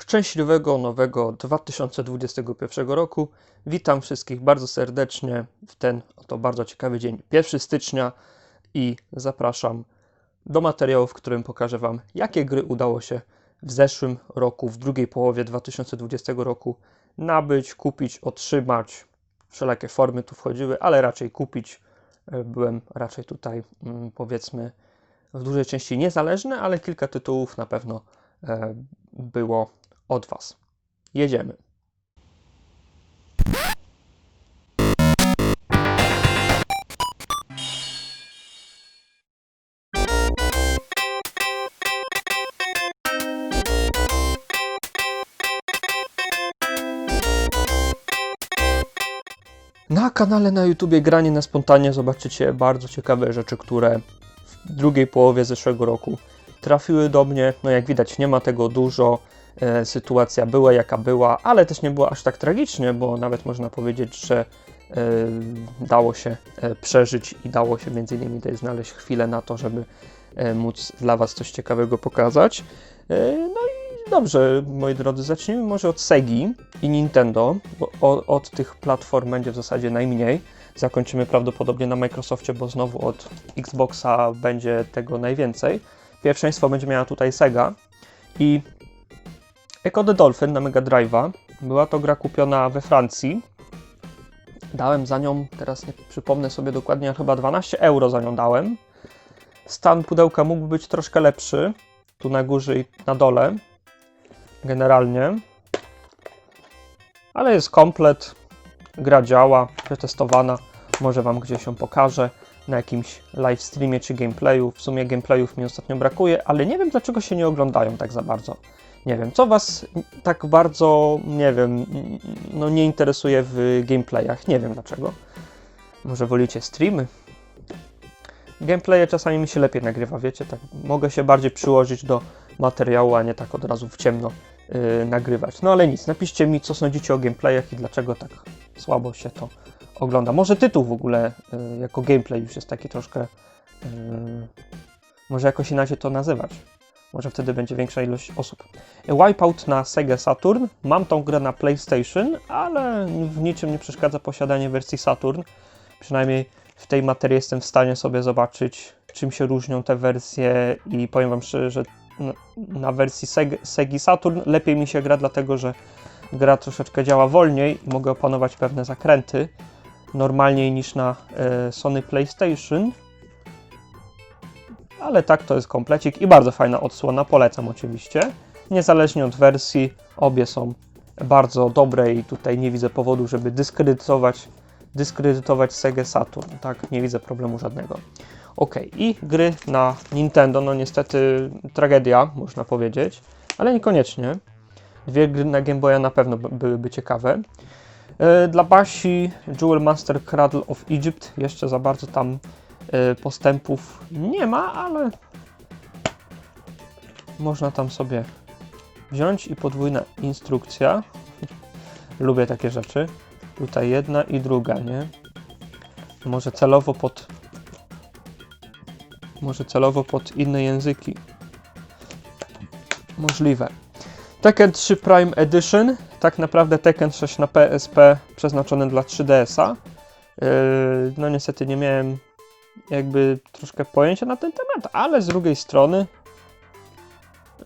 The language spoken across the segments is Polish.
Szczęśliwego nowego 2021 roku. Witam wszystkich bardzo serdecznie w ten oto bardzo ciekawy dzień, 1 stycznia i zapraszam do materiału, w którym pokażę Wam, jakie gry udało się w zeszłym roku, w drugiej połowie 2020 roku nabyć, kupić, otrzymać. Wszelakie formy tu wchodziły, ale raczej kupić. E, Byłem raczej tutaj, mm, powiedzmy, w dużej części niezależny, ale kilka tytułów na pewno e, było od Was. Jedziemy. Na kanale na YouTubie Granie na Spontanie zobaczycie bardzo ciekawe rzeczy, które w drugiej połowie zeszłego roku trafiły do mnie. No jak widać, nie ma tego dużo. E, sytuacja była jaka była, ale też nie było aż tak tragicznie, bo nawet można powiedzieć, że e, dało się e, przeżyć i dało się między innymi tutaj znaleźć chwilę na to, żeby móc dla Was coś ciekawego pokazać. No i dobrze, moi drodzy, zacznijmy może od Segi i Nintendo, bo o, od tych platform będzie w zasadzie najmniej. Zakończymy prawdopodobnie na Microsoftie, bo znowu od Xboxa będzie tego najwięcej. Pierwszeństwo będzie miała tutaj Sega i Echo the Dolphin na Mega Drive'a. Była to gra kupiona we Francji. Dałem za nią, teraz nie przypomnę sobie dokładnie, chyba 12 euro za nią dałem. Stan pudełka mógł być troszkę lepszy, tu na górze i na dole, generalnie. Ale jest komplet, gra działa, przetestowana, może Wam gdzieś ją pokażę na jakimś live streamie czy gameplayu. W sumie gameplayów mi ostatnio brakuje, ale nie wiem dlaczego się nie oglądają tak za bardzo. Nie wiem, co Was tak bardzo, nie wiem, no nie interesuje w gameplayach. Nie wiem dlaczego. Może wolicie streamy? Gameplaye czasami mi się lepiej nagrywa, wiecie, tak mogę się bardziej przyłożyć do materiału, a nie tak od razu w ciemno yy, nagrywać. No ale nic, napiszcie mi, co sądzicie o gameplayach i dlaczego tak słabo się to ogląda. Może tytuł w ogóle yy, jako gameplay już jest taki troszkę. Yy, może jakoś inaczej to nazywać. Może wtedy będzie większa ilość osób. Wipeout na Sega Saturn. Mam tą grę na PlayStation, ale w niczym nie przeszkadza posiadanie wersji Saturn. Przynajmniej w tej materii jestem w stanie sobie zobaczyć, czym się różnią te wersje i powiem Wam szczerze, że na, na wersji Seg Segi Saturn lepiej mi się gra, dlatego że gra troszeczkę działa wolniej i mogę opanować pewne zakręty normalniej niż na e, Sony PlayStation. Ale tak to jest komplecik i bardzo fajna odsłona, polecam oczywiście. Niezależnie od wersji, obie są bardzo dobre i tutaj nie widzę powodu, żeby dyskredytować, dyskredytować Sega Saturn. Tak, nie widzę problemu żadnego. Ok, i gry na Nintendo, no niestety tragedia, można powiedzieć, ale niekoniecznie. Dwie gry na Game Boya na pewno byłyby ciekawe. Yy, Dla Basi Jewel Master Cradle of Egypt jeszcze za bardzo tam postępów nie ma, ale można tam sobie wziąć i podwójna instrukcja. Lubię takie rzeczy. Tutaj jedna i druga, nie? Może celowo pod może celowo pod inne języki. Możliwe. Tekken 3 Prime Edition. Tak naprawdę Tekken 6 na PSP przeznaczony dla 3DS-a. Yy, no niestety nie miałem jakby troszkę pojęcia na ten temat, ale z drugiej strony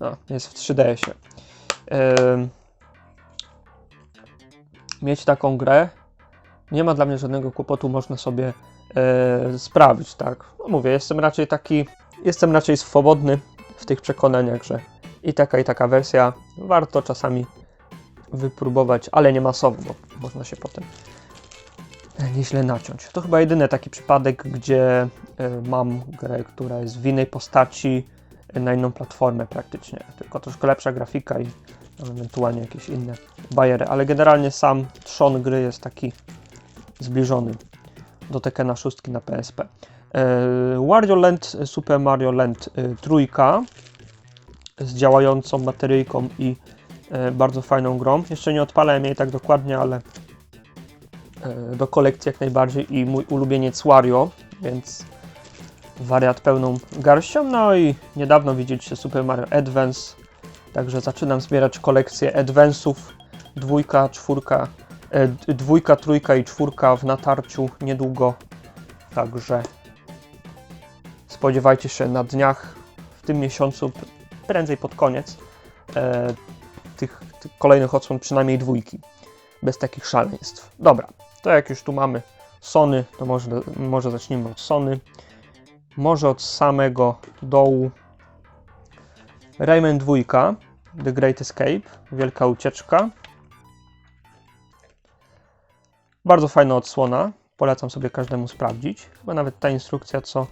no, jest w 3DS-ie. Yy, mieć taką grę nie ma dla mnie żadnego kłopotu, można sobie e, sprawić, tak. No mówię, jestem raczej taki, jestem raczej swobodny w tych przekonaniach, że i taka, i taka wersja warto czasami wypróbować, ale nie masowo, bo można się potem nieźle naciąć. To chyba jedyny taki przypadek, gdzie e, mam grę, która jest w innej postaci e, na inną platformę praktycznie, tylko troszkę lepsza grafika i ewentualnie jakieś inne bajery, ale generalnie sam trzon gry jest taki zbliżony do Tekkena 6 na PSP. E, Wario Land, Super Mario Land e, trójka z działającą bateryjką i e, bardzo fajną grą. Jeszcze nie odpalałem jej tak dokładnie, ale e, do kolekcji jak najbardziej i mój ulubieniec Wario, więc wariat pełną garścią. No i niedawno widzieliście Super Mario Advance Także zaczynam zbierać kolekcję Advance'ów. Dwójka, czwórka, e, dwójka, trójka i czwórka w natarciu niedługo. Także spodziewajcie się na dniach w tym miesiącu, prędzej pod koniec, e, tych, tych kolejnych odsłon, przynajmniej dwójki. Bez takich szaleństw. Dobra, to jak już tu mamy Sony, to może, może zacznijmy od Sony. Może od samego dołu. Rayman 2, The Great Escape, Wielka Ucieczka. Bardzo fajna odsłona, polecam sobie każdemu sprawdzić. Chyba nawet ta instrukcja, co,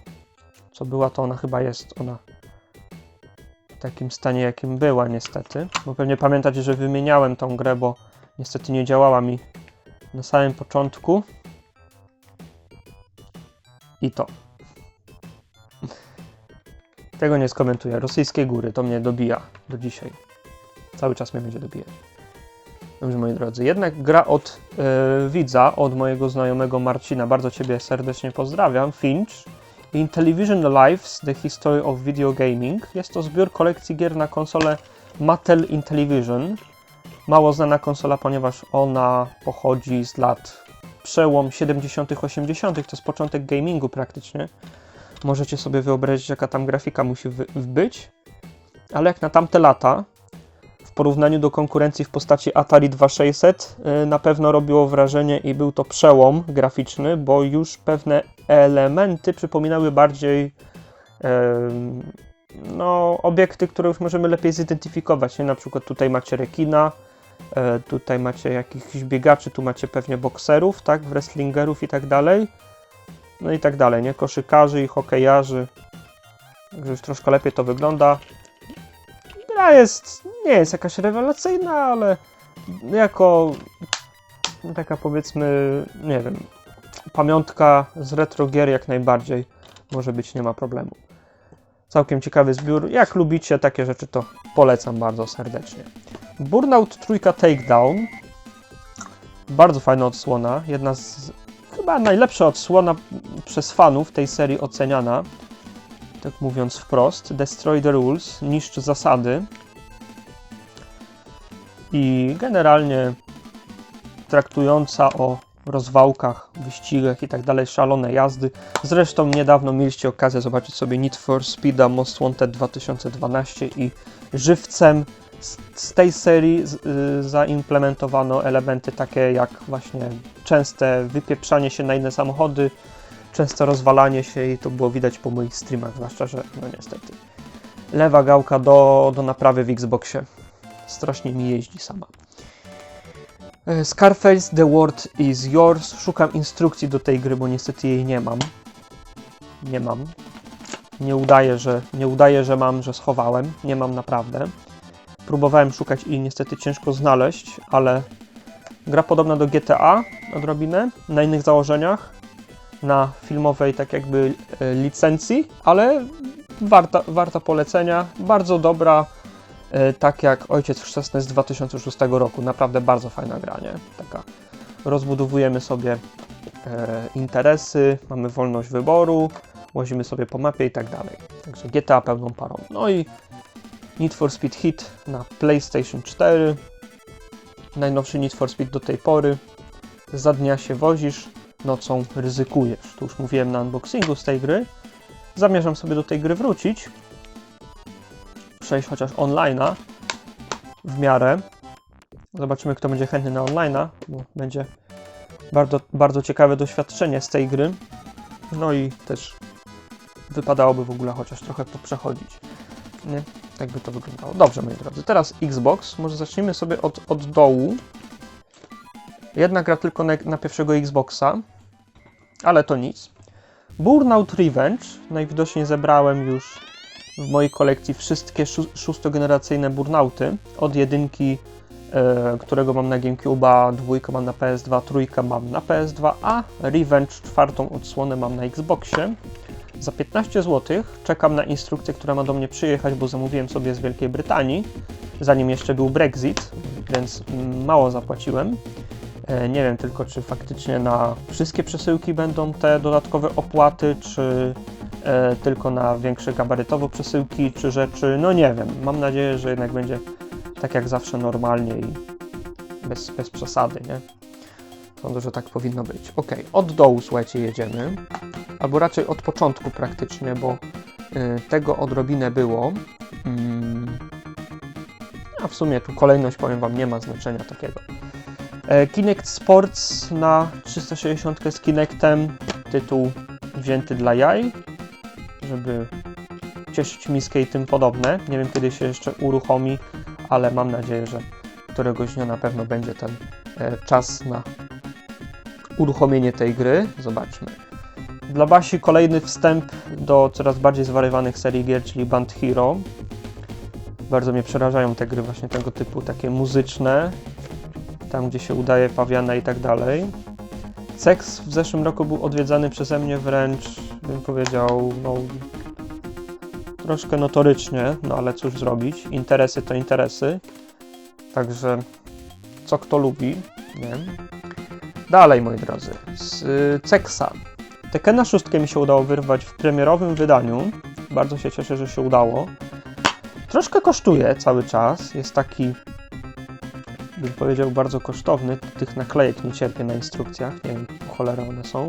co była, to ona chyba jest ona w takim stanie, jakim była niestety. Bo pewnie pamiętacie, że wymieniałem tą grę, bo niestety nie działała mi na samym początku. I to. Tego nie skomentuję. Rosyjskie góry to mnie dobija do dzisiaj. Cały czas mnie będzie dobijać. Dobrze, moi drodzy. Jednak gra od e, widza, od mojego znajomego Marcina. Bardzo Ciebie serdecznie pozdrawiam. Finch. In Television Lives, The History of Video Gaming. Jest to zbiór kolekcji gier na konsolę Mattel Intellivision. Mało znana konsola, ponieważ ona pochodzi z lat przełom 70., 80., to jest początek gamingu praktycznie. Możecie sobie wyobrazić, jaka tam grafika musi być. Ale jak na tamte lata, w porównaniu do konkurencji w postaci Atari 2600, yy, na pewno robiło wrażenie i był to przełom graficzny, bo już pewne elementy przypominały bardziej no, obiekty, które już możemy lepiej zidentyfikować. Nie? Na przykład tutaj macie rekina, tutaj macie jakichś biegaczy, tu macie pewnie bokserów, tak, wrestlingerów i tak dalej. No i tak dalej, nie? Koszykarzy i hokejarzy. Także już troszkę lepiej to wygląda. Gra jest, nie jest jakaś rewelacyjna, ale jako taka powiedzmy, nie wiem, pamiątka z retro gier jak najbardziej może być, nie ma problemu. Całkiem ciekawy zbiór. Jak lubicie takie rzeczy, to polecam bardzo serdecznie. Burnout trójka Takedown. Bardzo fajna odsłona. Jedna z chyba najlepsza odsłona przez fanów tej serii oceniana. Tak mówiąc wprost. Destroy the Rules. Niszcz zasady. I generalnie traktująca o rozwałkach, wyścigach i tak dalej, szalone jazdy. Zresztą niedawno mieliście okazję zobaczyć sobie Need for Speeda Most Wanted 2012 i żywcem z, z tej serii z, y, zaimplementowano elementy takie jak właśnie częste wypieprzanie się na inne samochody, częste rozwalanie się i to było widać po moich streamach, zwłaszcza, że no niestety lewa gałka do, do naprawy w Xboxie strasznie mi jeździ sama. E, Scarface, The World is Yours. Szukam instrukcji do tej gry, bo niestety jej nie mam. Nie mam. Nie udaje, że, nie udaje, że mam, że schowałem. Nie mam naprawdę. Próbowałem szukać i niestety ciężko znaleźć, ale gra podobna do GTA odrobinę, na innych założeniach, na filmowej tak jakby e, licencji, ale warta, warta polecenia. Bardzo dobra, tak jak Ojciec Chrzestny z 2006 roku. Naprawdę bardzo fajna gra, nie? Taka rozbudowujemy sobie e, interesy, mamy wolność wyboru, łazimy sobie po mapie i tak dalej. Także GTA pełną parą. No i Need for Speed Hit na PlayStation 4. Najnowszy Need for Speed do tej pory. Za dnia się wozisz, nocą ryzykujesz. Tu już mówiłem na unboxingu z tej gry. Zamierzam sobie do tej gry wrócić. Przejść chociaż online'a w miarę. Zobaczymy, kto będzie chętny na online'a, bo będzie bardzo, bardzo ciekawe doświadczenie z tej gry. No i też wypadałoby w ogóle chociaż trochę poprzechodzić. Nie? Tak by to wyglądało. Dobrze, moi drodzy. Teraz Xbox. Może zacznijmy sobie od, od dołu. Jedna gra tylko na, na pierwszego Xboxa, ale to nic. Burnout Revenge. Najwidoczniej zebrałem już w mojej kolekcji wszystkie szó- szóstogeneracyjne Burnouty. Od jedynki, e, którego mam na GameCube'a, dwójkę mam na PS2, trójkę mam na PS2, a Revenge czwartą odsłonę mam na Xboxie. Za 15 zł czekam na instrukcję, która ma do mnie przyjechać, bo zamówiłem sobie z Wielkiej Brytanii, zanim jeszcze był Brexit, więc mało zapłaciłem. E, Nie wiem tylko, czy faktycznie na wszystkie przesyłki będą te dodatkowe opłaty, czy e, tylko na większe gabarytowo przesyłki, czy rzeczy. No nie wiem. Mam nadzieję, że jednak będzie tak jak zawsze normalnie i bez, bez przesady, nie? Sądzę, że tak powinno być. Ok, od dołu, słuchajcie, jedziemy. Albo raczej od początku praktycznie, bo y, tego odrobinę było. Mm. A w sumie tu kolejność, powiem Wam, nie ma znaczenia takiego. E, Kinect Sports na 360 z Kinectem. Tytuł wzięty dla jaj, żeby cieszyć miskę i tym podobne. Nie wiem, kiedy się jeszcze uruchomi, ale mam nadzieję, że któregoś dnia na pewno będzie ten e, czas na uruchomienie tej gry. Zobaczmy. Dla Basi kolejny wstęp do coraz bardziej zwariowanych serii gier, czyli Band Hero. Bardzo mnie przerażają te gry właśnie tego typu, takie muzyczne, tam gdzie się udaje pawiana i tak dalej. Seks w zeszłym roku był odwiedzany przeze mnie wręcz, bym powiedział, no troszkę notorycznie, no ale cóż zrobić, interesy to interesy, także co kto lubi, nie? Dalej, moi drodzy, z y, Ceksa. Tekena 6 mi się udało wyrwać w premierowym wydaniu, bardzo się cieszę, że się udało. Troszkę kosztuje cały czas, jest taki, bym powiedział, bardzo kosztowny, tych naklejek nie cierpię na instrukcjach, nie wiem, po cholera one są.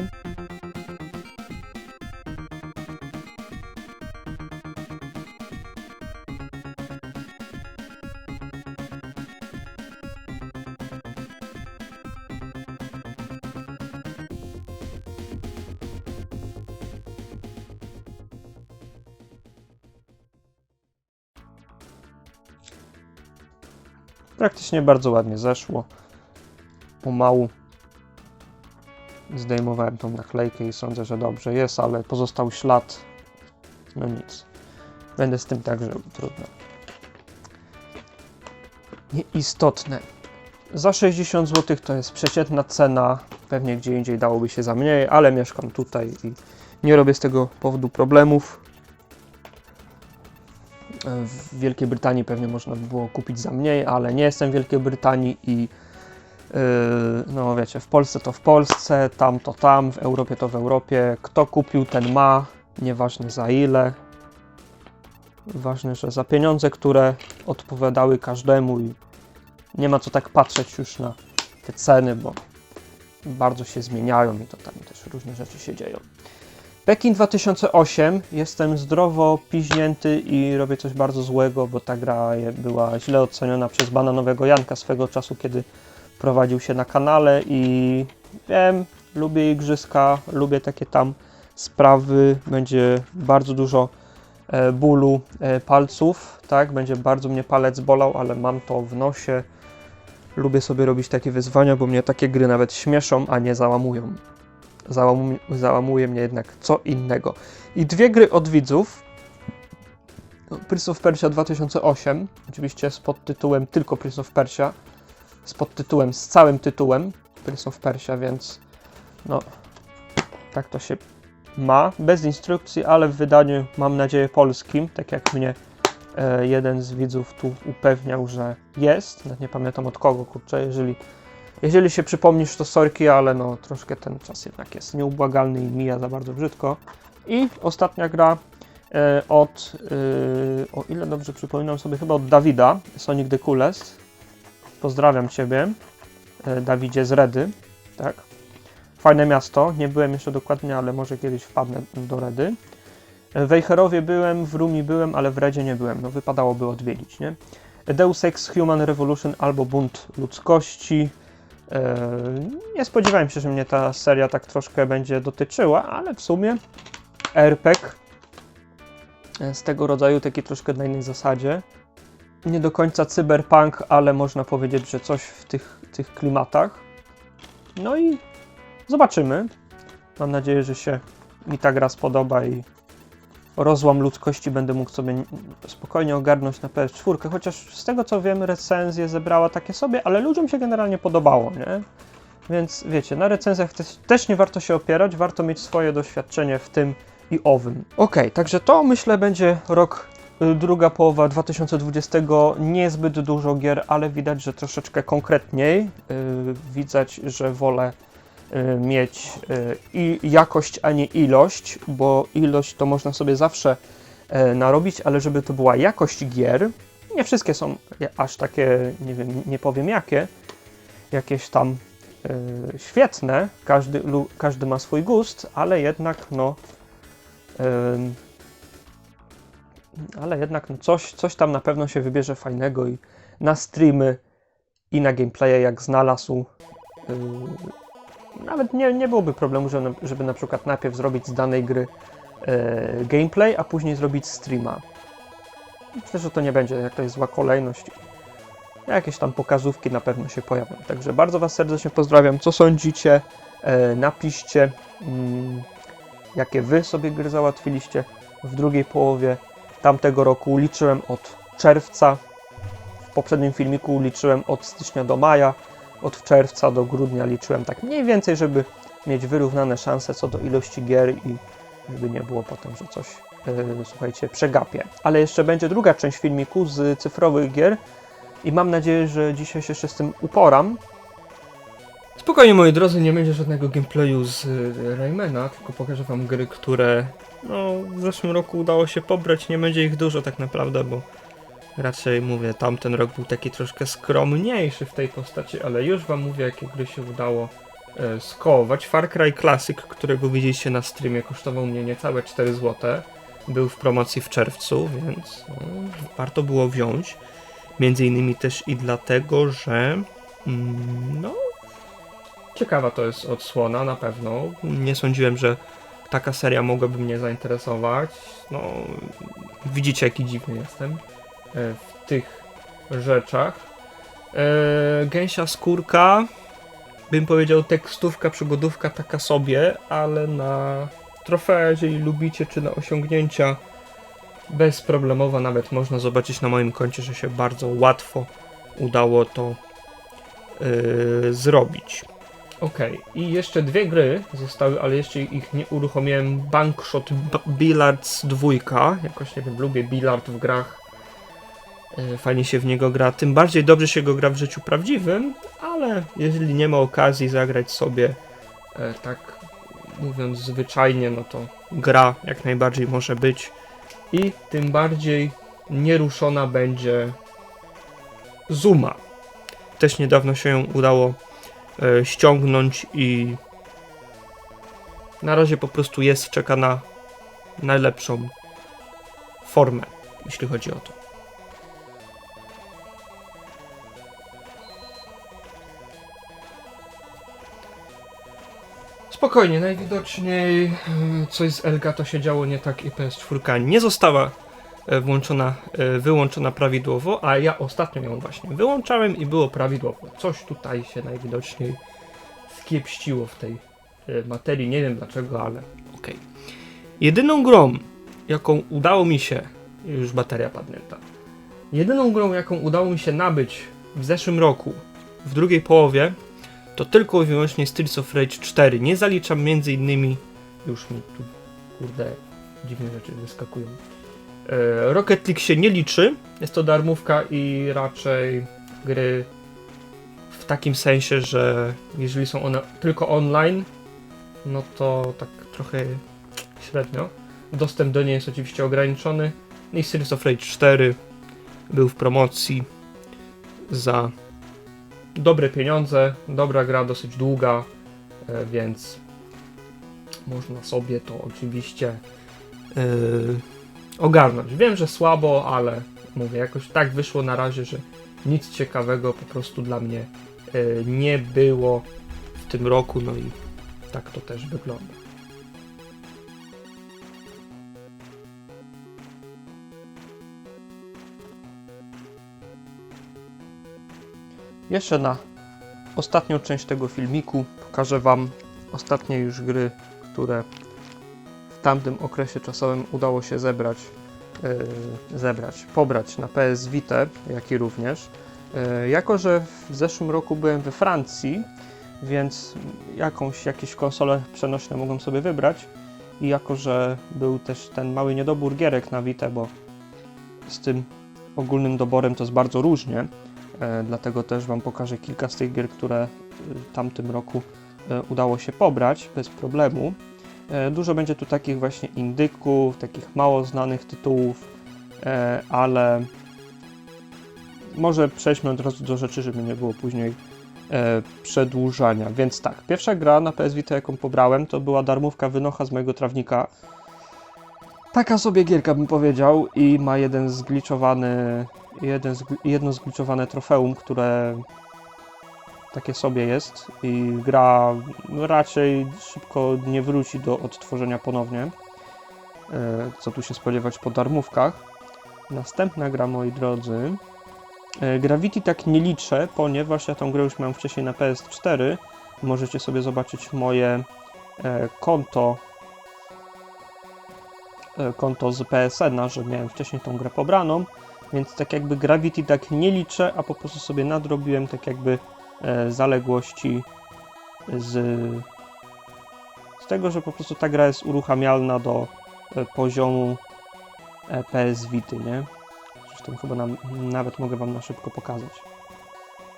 Praktycznie bardzo ładnie zeszło. Pomału zdejmowałem tą naklejkę i sądzę, że dobrze jest, ale pozostał ślad. No nic. Będę z tym tak żył, trudno. Nieistotne. Za 60 zł to jest przeciętna cena. Pewnie gdzie indziej dałoby się za mniej, ale mieszkam tutaj i nie robię z tego powodu problemów. W Wielkiej Brytanii pewnie można by było kupić za mniej, ale nie jestem w Wielkiej Brytanii i yy, no wiecie, w Polsce to w Polsce, tam to tam, w Europie to w Europie. Kto kupił, ten ma, nieważne za ile. Ważne, że za pieniądze, które odpowiadały każdemu i nie ma co tak patrzeć już na te ceny, bo bardzo się zmieniają i to tam też różne rzeczy się dzieją. Pekin 2008. Jestem zdrowo piźnięty i robię coś bardzo złego, bo ta gra była źle oceniona przez bananowego Janka swego czasu, kiedy prowadził się na kanale i wiem, lubię igrzyska, lubię takie tam sprawy, będzie bardzo dużo e, bólu e, palców, tak, będzie bardzo mnie palec bolał, ale mam to w nosie. Lubię sobie robić takie wyzwania, bo mnie takie gry nawet śmieszą, a nie załamują załamu- załamuje mnie jednak co innego. I dwie gry od widzów. No, Prince of Persia 2008, oczywiście z podtytułem tylko Prince of Persia, z podtytułem, z całym tytułem Prince of Persia, więc no, tak to się ma, bez instrukcji, ale w wydaniu, mam nadzieję, polskim, tak jak mnie e, jeden z widzów tu upewniał, że jest, nie pamiętam od kogo, kurczę, jeżeli jeżeli się przypomnisz, to sorki, ale no troszkę ten czas jednak jest nieubłagalny i mija za bardzo brzydko. I ostatnia gra e, od, e, o ile dobrze przypominam sobie, chyba od Dawida, Sonic the Coolest. Pozdrawiam Ciebie, e, Dawidzie z Redy, tak. Fajne miasto, nie byłem jeszcze dokładnie, ale może kiedyś wpadnę do Redy. W Wejherowie byłem, w Rumi byłem, ale w Redzie nie byłem, no wypadałoby odwiedzić, nie? Deus Ex Human Revolution albo Bunt Ludzkości. E, Nie spodziewałem się, że mnie ta seria tak troszkę będzie dotyczyła, ale w sumie RPG e, z tego rodzaju, taki troszkę na innej zasadzie. Nie do końca cyberpunk, ale można powiedzieć, że coś w tych, tych klimatach. No i zobaczymy. Mam nadzieję, że się mi ta gra spodoba i rozłam ludzkości będę mógł sobie spokojnie ogarnąć na PS4, chociaż z tego co wiem recenzje zebrała takie sobie, ale ludziom się generalnie podobało, nie? Więc wiecie, na recenzjach też, nie warto się opierać, warto mieć swoje doświadczenie w tym i owym. Okej, także to myślę będzie rok, y, druga połowa 2020, niezbyt dużo gier, ale widać, że troszeczkę konkretniej. Yy, widać, że wolę mieć y, i jakość, a nie ilość, bo ilość to można sobie zawsze e, narobić, ale żeby to była jakość gier, Nie wszystkie są aż takie, nie wiem, nie powiem jakie, jakieś tam y, świetne, każdy, każdy ma swój gust, ale jednak no ale jednak no coś, coś tam na pewno się wybierze fajnego i na streamy i na gameplaye jak znalazł yy, nawet nie, nie byłoby problemu, żeby, żeby na przykład najpierw zrobić z danej gry yy, gameplay, a później zrobić streama. Myślę, że to nie będzie jakaś zła kolejność. Jakieś tam pokazówki na pewno się pojawią. Także bardzo Was serdecznie pozdrawiam. Co sądzicie? E, napiszcie, mm, jakie Wy sobie gry załatwiliście w drugiej połowie tamtego roku. Liczyłem od czerwca. W poprzednim filmiku liczyłem od stycznia do maja. Od czerwca do grudnia liczyłem tak mniej więcej, żeby mieć wyrównane szanse co do ilości gier i żeby nie było potem, że coś, yy, słuchajcie, przegapię. Ale jeszcze będzie druga część filmiku z cyfrowych gier i mam nadzieję, że dzisiaj się jeszcze z tym uporam. Spokojnie moi drodzy, nie będzie żadnego gameplayu z y, Raymana, tylko pokażę wam gry, które no, w zeszłym roku udało się pobrać. Nie będzie ich dużo tak naprawdę, bo raczej mówię, tamten rok był taki troszkę skromniejszy w tej postaci, ale już wam mówię, jakie gry się udało e, skołować. Far Cry Classic, którego widzieliście na streamie, kosztował mnie niecałe 4 zł. Był w promocji w czerwcu, więc no, warto było wziąć. Między innymi też i dlatego, że mm, no, ciekawa to jest odsłona na pewno. Nie sądziłem, że taka seria mogłaby mnie zainteresować. No, widzicie, jaki dziwny jestem w tych rzeczach. E, gęsia skórka, bym powiedział tekstówka, przygodówka taka sobie, ale na trofea, jeżeli lubicie, czy na osiągnięcia bezproblemowo nawet można zobaczyć na moim koncie, że się bardzo łatwo udało to yy, zrobić. Ok, i jeszcze dwie gry zostały, ale jeszcze ich nie uruchomiłem. Bankshot Billards 2. Jakoś nie wiem, lubię billard w grach. Yy, Fajnie się w niego gra. Tym bardziej dobrze się go gra w życiu prawdziwym, ale jeżeli nie ma okazji zagrać sobie e, tak mówiąc zwyczajnie, no to gra jak najbardziej może być i tym bardziej nieruszona będzie Zuma. Też niedawno się ją udało e, ściągnąć i na razie po prostu jest, czeka na najlepszą formę, jeśli chodzi o to. Spokojnie, najwidoczniej e, coś z Elgato się działo nie tak i PS4 nie została e, włączona, e, wyłączona prawidłowo, a ja ostatnio ją właśnie wyłączałem i było prawidłowo. Coś tutaj się najwidoczniej skiepściło w tej e, materii, nie wiem dlaczego, ale okej. Jedyną grą, jaką udało mi się, już bateria padnięta, jedyną grą, jaką udało mi się nabyć w zeszłym roku, w drugiej połowie, to tylko i wyłącznie Streets of Rage 4. Nie zaliczam między innymi, już mi tu, kurde, dziwne rzeczy wyskakują. E, Rocket League się nie liczy, jest to darmówka i raczej gry w takim sensie, że jeżeli są one tylko online, no to tak trochę średnio. Dostęp do niej jest oczywiście ograniczony. I Streets of Rage 4 był w promocji za dobre pieniądze, dobra gra, dosyć długa, e, więc można sobie to oczywiście yy, ogarnąć. Wiem, że słabo, ale mówię, jakoś tak wyszło na razie, że nic ciekawego po prostu dla mnie yy, nie było w tym roku, no i tak to też wygląda. Jeszcze na ostatnią część tego filmiku pokażę Wam ostatnie już gry, które w tamtym okresie czasowym udało się zebrać, yy, zebrać, pobrać na PS Vita, jak i również. Yy, jako, że w zeszłym roku byłem we Francji, więc jakąś, jakieś konsole przenośne mogłem sobie wybrać i jako, że był też ten mały niedobór gierek na Vita, bo z tym ogólnym doborem to jest bardzo różnie, dlatego też Wam pokażę kilka z tych gier, które w tamtym roku e, udało się pobrać bez problemu. E, Dużo będzie tu takich właśnie indyków, takich mało znanych tytułów, e, ale może przejdźmy od razu do rzeczy, żeby nie było później e, przedłużania. Więc tak, pierwsza gra na PS Vita, jaką pobrałem, to była darmówka Wynocha z mojego trawnika. Taka sobie gierka bym powiedział i ma jeden zgliczowany, jeden zgl- jedno zgliczowane trofeum, które takie sobie jest i gra raczej szybko nie wróci do odtworzenia ponownie. E, Co tu się spodziewać po darmówkach. Następna gra, moi drodzy. e, Gravity tak nie liczę, ponieważ ja tą grę już miałem wcześniej na PS4. Możecie sobie zobaczyć moje e, konto konto z PSN-a, że miałem wcześniej tą grę pobraną, więc tak jakby Gravity tak nie liczę, a po prostu sobie nadrobiłem tak jakby e, zaległości z, z tego, że po prostu ta gra jest uruchamialna do e, poziomu e, PS Vity, nie? Zresztą chyba nawet mogę Wam na szybko pokazać.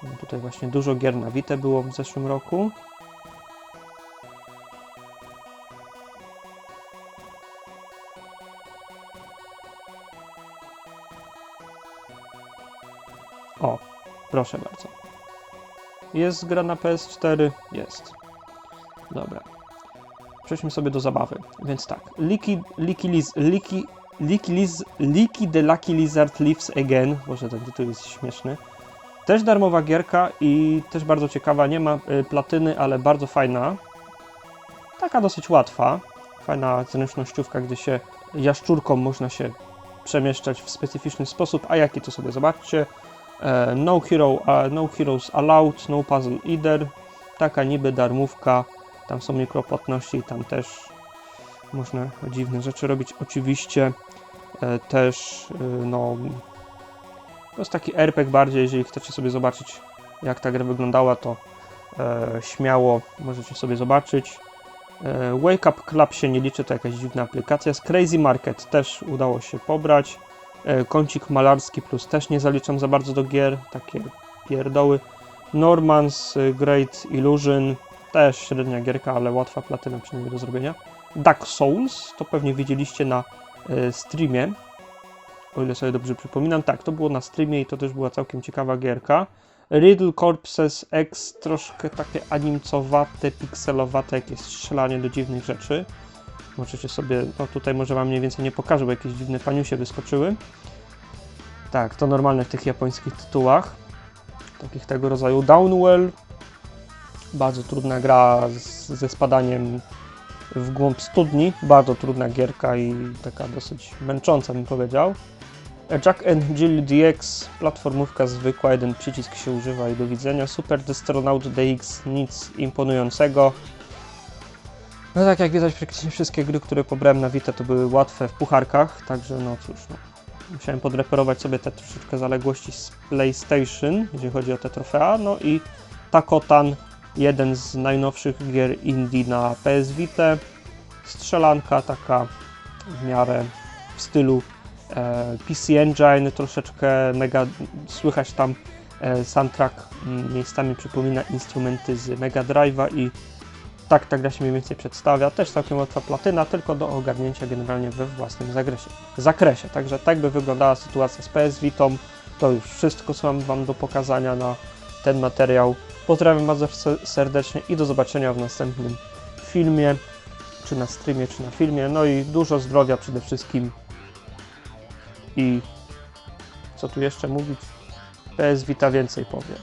No tutaj właśnie dużo gier na Vita było w zeszłym roku. Proszę bardzo. Jest gra na PS4? Jest. Dobra. Przejdźmy sobie do zabawy. Więc tak. Leaky, Liz, Liz, Leaky the Lucky Lizard Lives Again. Boże, ten tytuł jest śmieszny. Też darmowa gierka i też bardzo ciekawa. Nie ma y, platyny, ale bardzo fajna. Taka dosyć łatwa. Fajna zręcznościówka, gdzie się jaszczurką można się przemieszczać w specyficzny sposób. A jaki to sobie zobaczcie. E, No, hero, no Heroes Allowed, No Puzzle Either. Taka niby darmówka. Tam są mikropłatności i tam też można dziwne rzeczy robić. Oczywiście e, też e, no to jest taki RPG bardziej, jeżeli chcecie sobie zobaczyć jak ta gra wyglądała, to śmiało możecie sobie zobaczyć. Wake Up Club się nie liczy, to jakaś dziwna aplikacja. Z Crazy Market też udało się pobrać. E, Kącik malarski plus też nie zaliczam za bardzo do gier, takie pierdoły. Normans e, Great Illusion też średnia gierka, ale łatwa platyna przynajmniej do zrobienia. Dark Souls, to pewnie widzieliście na e, streamie, o ile sobie dobrze przypominam. Tak, to było na streamie i to też była całkiem ciekawa gierka. Riddle Corpses X, troszkę takie animcowate, pikselowate, jakieś strzelanie do dziwnych rzeczy. Możecie sobie, no tutaj może wam mniej więcej nie pokażę, bo jakieś dziwne paniusie wyskoczyły. Tak, to normalne w tych japońskich tytułach. Takich tego rodzaju. Downwell, bardzo trudna gra z, ze spadaniem w głąb studni. Bardzo trudna gierka i taka dosyć męcząca, bym powiedział. Jack and Jill DX, platformówka zwykła, jeden przycisk się używa i do widzenia. Super Destronaut DX, nic imponującego. No tak jak widać, praktycznie wszystkie gry, które pobrałem na Vita, to były łatwe w pucharkach, także no cóż, no. musiałem podreperować sobie te troszeczkę zaległości z PlayStation, jeżeli chodzi o te trofea, no i Takotan, jeden z najnowszych gier indie na PS Vita, strzelanka taka w miarę w stylu e, PC Engine, troszeczkę mega, słychać tam e, soundtrack miejscami przypomina instrumenty z Mega Drive'a i tak ta gra się mniej więcej przedstawia. Też całkiem łatwa platyna, tylko do ogarnięcia generalnie we własnym zakresie. zakresie. Także tak by wyglądała sytuacja z PS Vitą. To już wszystko, co mam Wam do pokazania na ten materiał. Pozdrawiam bardzo se- serdecznie i do zobaczenia w następnym filmie, czy na streamie, czy na filmie. No i dużo zdrowia przede wszystkim. I co tu jeszcze mówić? PS Vita więcej powie.